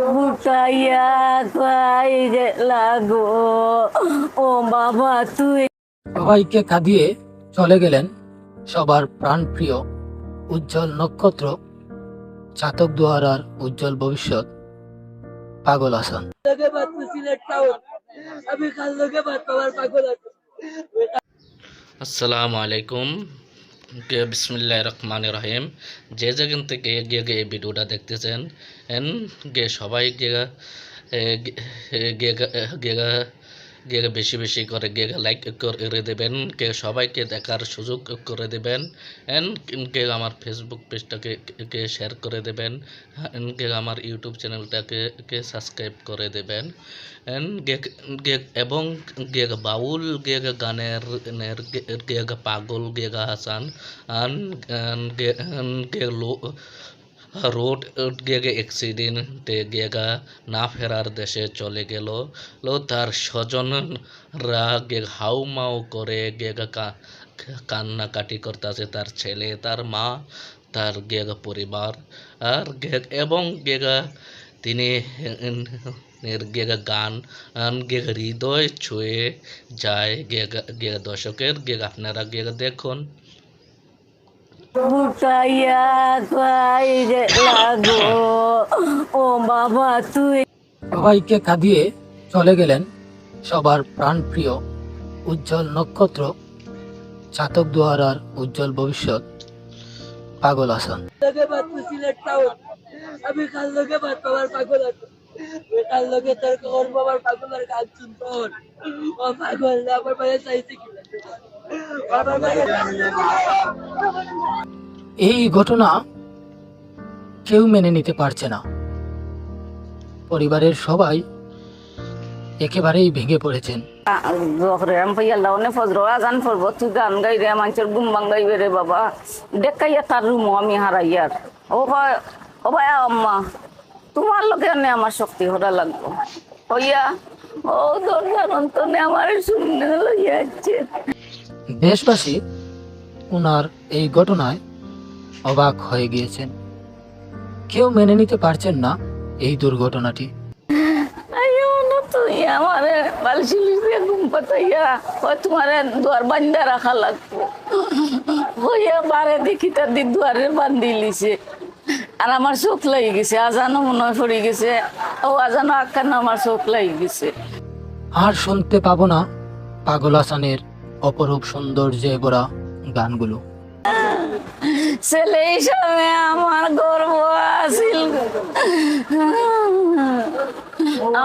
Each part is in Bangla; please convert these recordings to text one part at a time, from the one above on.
বুটাইয়া তাই লাগো ও বাবা তুই সবাইকে কাঁদিয়ে চলে গেলেন সবার প্রাণপ্রিয় উজ্জ্বল নক্ষত্র চাতক দুয়ারার উজ্জ্বল ভবিষ্যৎ পাগল হাসান। আছি। আসসালামু আলাইকুম। বিসমিল্লাহ রহমান রহিম। যে যেখান থেকে গিয়ে গিয়ে ভিডিওটা দেখতেছেন, এন গে সবাই গিয়ে গিয়ে গিয়ে বেশি বেশি করে গিয়ে লাইক করে দেবেন, কে সবাইকে দেখার সুযোগ করে দেবেন কে আমার ফেসবুক পেজটাকে কে শেয়ার করে দেবেন কে আমার ইউটিউব চ্যানেলটাকে কে সাবস্ক্রাইব করে দেবেন এবং গে বাউল, গে গানের, নের গে- পাগল, গে হাসান গে লো রোড গেগে অ্যাক্সিডেন্টে গেগা না ফেরার দেশে চলে গেল। তার স্বজনরা গে হাউ মাউ করে গেগা কান্নাকাটি করতেছে তার ছেলে, তার মা, তার গেগা পরিবার। আর এবং গেগা তিনি গেগা গান গেগা হৃদয় ছুঁয়ে যায়। গেগা গেগা দর্শকের গেগা আপনারা গেগা দেখুন। বুটাইয়া তাই লাগো। ও বাবা তুই সবাইকে কাঁদিয়ে চলে গেলেন সবার প্রাণপ্রিয় উজ্জ্বল নক্ষত্র চাতক দুয়ারার উজ্জ্বল ভবিষ্যৎ পাগল হাসান। টাউন আমি কাল লগে বাদ পাওয়ার পাগল তোর বাবার ও পাগল আমার চাইছে এই ঘটনা কেউ মেনে নিতে পারছে না। পরিবারের সবাই একেবারেই ভেঙে পড়েছেন। গান গাই রে বাবা। তার রুম আমি হারাইয়ার আম্মা, তোমার আমার শক্তি হরা লাগবো হইয়া, ও অন্তনে আমার শূন্য লইয়া যাচ্ছে দেশবাসী ওনার এই ঘটনায় অবাক হয়ে গিয়েছেন। কেউ মেনে নিতে পারছেন না এই দুর্ঘটনাটি। আমারে বালশিলি দিয়ে ঘুম পাতাইয়া হয় তোমারে দুয়ার বান্ধা রাখা লাগবো। হইয়া বারে দেখি তার দি দুয়ারে বান্ধি লিছে। আর আমার চোখ লাগি গেছে আজানো মনে হয় পড়ে গেছে। ও আজানো আকানো আমার চোখ লাগি গেছে। আর শুনতে পাবো না পাগল হাসানের অপরূপ সৌন্দর্যে ভরা গানগুলো। ছেলে হিসাবে আমার গর্ব আছিল।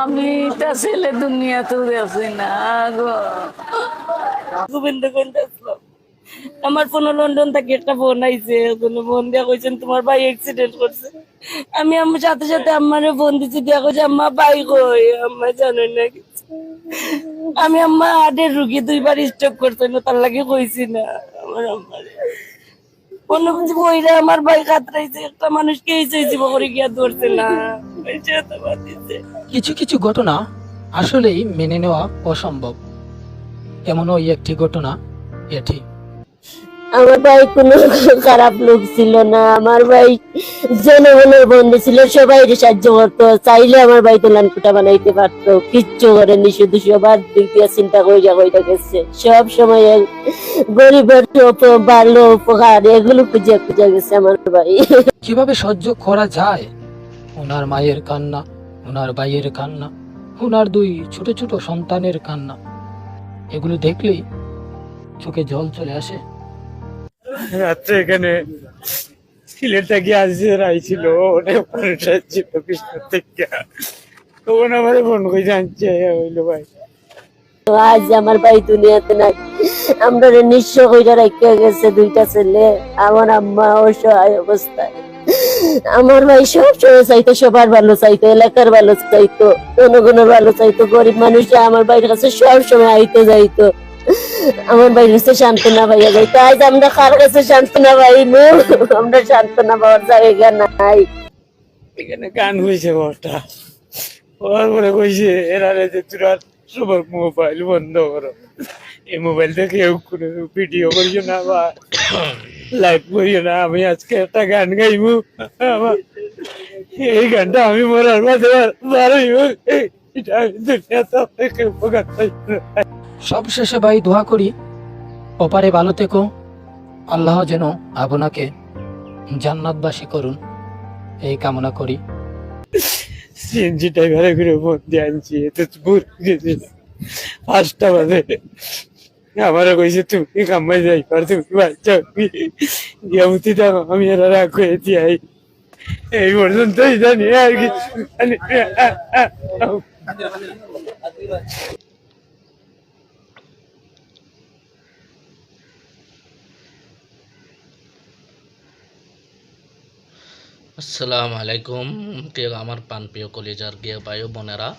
আমি তা ছেলে দুনিয়া তো দেখছি না গো। গোবিন্দ আমার ফোন লন্ডন থেকে একটা ফোন আইছে। ওখানে ফোন দিয়া কইছেন তোমার ভাই অ্যাক্সিডেন্ট করছে। আমি আমার সাথে সাথে আম্মারে ফোন দিছি, দিয়া কইছে, আম্মা, ভাই কই? আম্মা জানেন না কিছু। আমি আম্মা হার্টের রুগী দুইবার স্ট্রোক না তার লাগে কইছি না। আমার আম্মারে কিছু কইরা আমার ভাই কাতরাইছে, একটা মানুষকে এই চাইছি করে গিয়া ধরছে না। কিছু কিছু ঘটনা আসলেই মেনে নেওয়া অসম্ভব। এমন ওই একটি ঘটনা এটি। আমার ভাই কোনো খারাপ লোক ছিল না। আমার ভাই জনগণের বন্ধু ছিল, সবাই সাহায্য করতো। চাইলে আমার ভাই তো লানকুটা বানাইতে পারতো। কিচ্ছু করেনি, শুধু সবার দিক দিয়ে চিন্তা কইরা কইরা গেছে। সব সময় গরিবের ভালো উপকার এগুলো খুঁজে খুঁজে গেছে আমার ভাই। কীভাবে সহ্য করা যায়? ওনার মায়ের কান্না ওনার ভাইয়ের কান্না ওনার দুই ছোট ছোট সন্তানের কান্না। এগুলো দেখলেই চোখে জল চলে আসে। রাত্রে এখানে সিলেট থেকে আসছে আইছিল অনেক মানুষ কৃষ্ণ থেকে। তখন আমার ফোন করে জানছে, হইল ভাই। আজ আমার ভাই দুনিয়াতে নাই। আমরা নিঃস্ব হইয়া রাখিয়া গেছে দুইটা ছেলে, আমার আম্মা অসহায় অবস্থায়। আমার ভাই সব সময় চাইতো, সবার ভালো চাইতো, এলাকার ভালো চাইতো, জনগণের ভালো চাইতো, গরিব মানুষরা আমার ভাইয়ের কাছে সব সময় আইতে যাইতো। আমার ভাইয়ের কাছে সান্ত্বনা পাইয়া যাইতো আজ আমরা কার কাছে সান্ত্বনা পাইবো আমরা সান্ত্বনা পাওয়ার জায়গা নাই। এখানে গান হয়েছে ঘরটা ওর পরে কইছে, এরা যে তোরা সবার মোবাইল বন্ধ করো। এই মোবাইল থেকে কোনো ভিডিও করিও না বা লাইভ করিও না। আমি আজকে একটা গান গাইবো। আমার এই গানটা আমি মরার মাঝে হোক এটা আমি দুনিয়াতে অনেক উপকার সবশেষে ভাই দোয়া করি, ওপারে ভালো থেকো, আল্লাহ যেন আপনাকে জান্নাতবাসী করুন, এই কামনা করি। ফোন দিয়ে আনছি, এতে পাঁচটা বাজে। আমারও কইছে, তুমি কামাই যাই পার তুমি বাচ্চা গিয়ামতি আমি এরা রাগ এই পর্যন্তই জানি, আর কি জানি আসসালামু আলাইকুম কে আমার প্রাণপ্রিয় কলিজার গিয়ে বায়ু বোনেরা?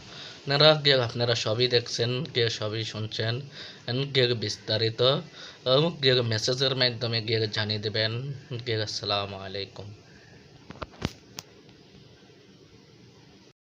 আপনারা গিয়ে আপনারা সবই দেখছেন, কে সবই শুনছেন গিয়ে বিস্তারিত গিয়ে মেসেজের মাধ্যমে গিয়ে জানিয়ে দেবেন। গিয়ে আসসালামু আলাইকুম